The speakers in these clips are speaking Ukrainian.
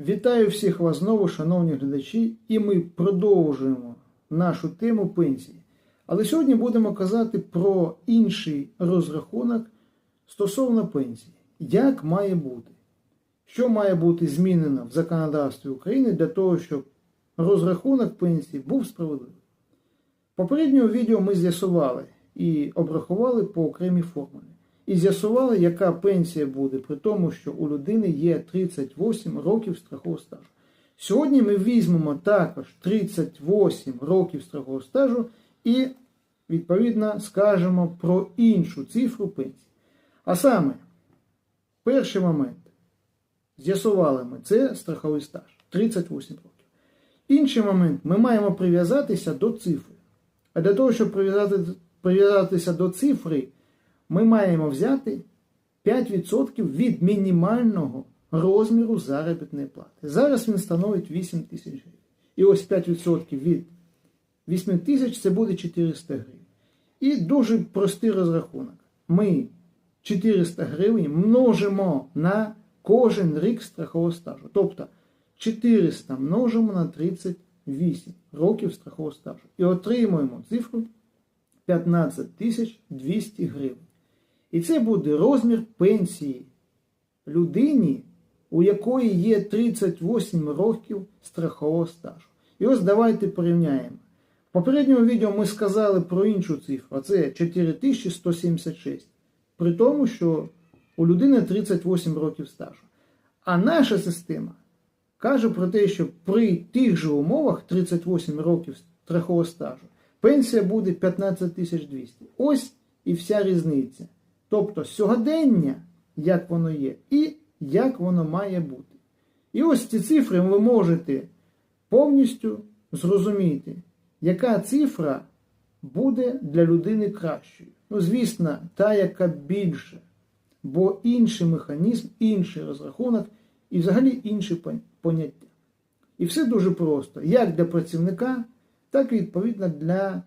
Вітаю всіх вас знову, шановні глядачі, і ми продовжуємо нашу тему пенсії. Але сьогодні будемо казати про інший розрахунок стосовно пенсії. Як має бути? Що має бути змінено в законодавстві України для того, щоб розрахунок пенсії був справедливий? В попередньому відео ми з'ясували і обрахували по окремій формулі. І з'ясували, яка пенсія буде при тому, що у людини є 38 років страхового стажу. Сьогодні ми візьмемо також 38 років страхового стажу і, відповідно, скажемо про іншу цифру пенсії. А саме, перший момент, з'ясували ми, це страховий стаж 38 років. Інший момент, ми маємо прив'язатися до цифри. А для того, щоб прив'язати, прив'язатися до цифри, ми маємо взяти 5% від мінімального розміру заробітної плати. Зараз він становить 8 тисяч гривень. І ось 5% від 8 тисяч це буде 400 гривень. І дуже простий розрахунок. Ми 400 гривень множимо на кожен рік страхового стажу. Тобто 400 множимо на 38 років страхового стажу. І отримуємо цифру 15 тисяч 200 гривень. І це буде розмір пенсії людині, у якої є 38 років страхового стажу. І ось давайте порівняємо. В попередньому відео ми сказали про іншу цифру, а це 4176. При тому, що у людини 38 років стажу. А наша система каже про те, що при тих же умовах 38 років страхового стажу пенсія буде 15 200. Ось і вся різниця. Тобто сьогодення, як воно є, і як воно має бути. І ось ці цифри ви можете повністю зрозуміти, яка цифра буде для людини кращою. Ну, звісно, та, яка більша, бо інший механізм, інший розрахунок і взагалі інші поняття. І все дуже просто, як для працівника, так і відповідно для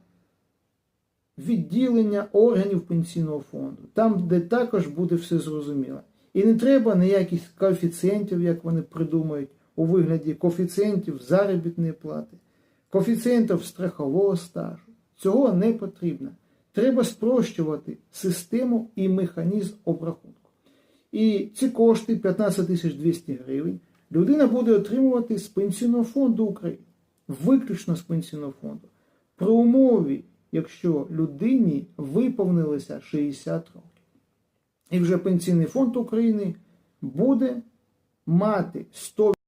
відділення органів пенсійного фонду, там, де також буде все зрозуміло. І не треба ніяких коефіцієнтів, як вони придумають, у вигляді коефіцієнтів заробітної плати, коефіцієнтів страхового стажу. Цього не потрібно. Треба спрощувати систему і механізм обрахунку. І ці кошти 15 200 гривень людина буде отримувати з Пенсійного фонду України, виключно з Пенсійного фонду. При умові якщо людині виповнилося 60 років. І вже Пенсійний фонд України буде мати 100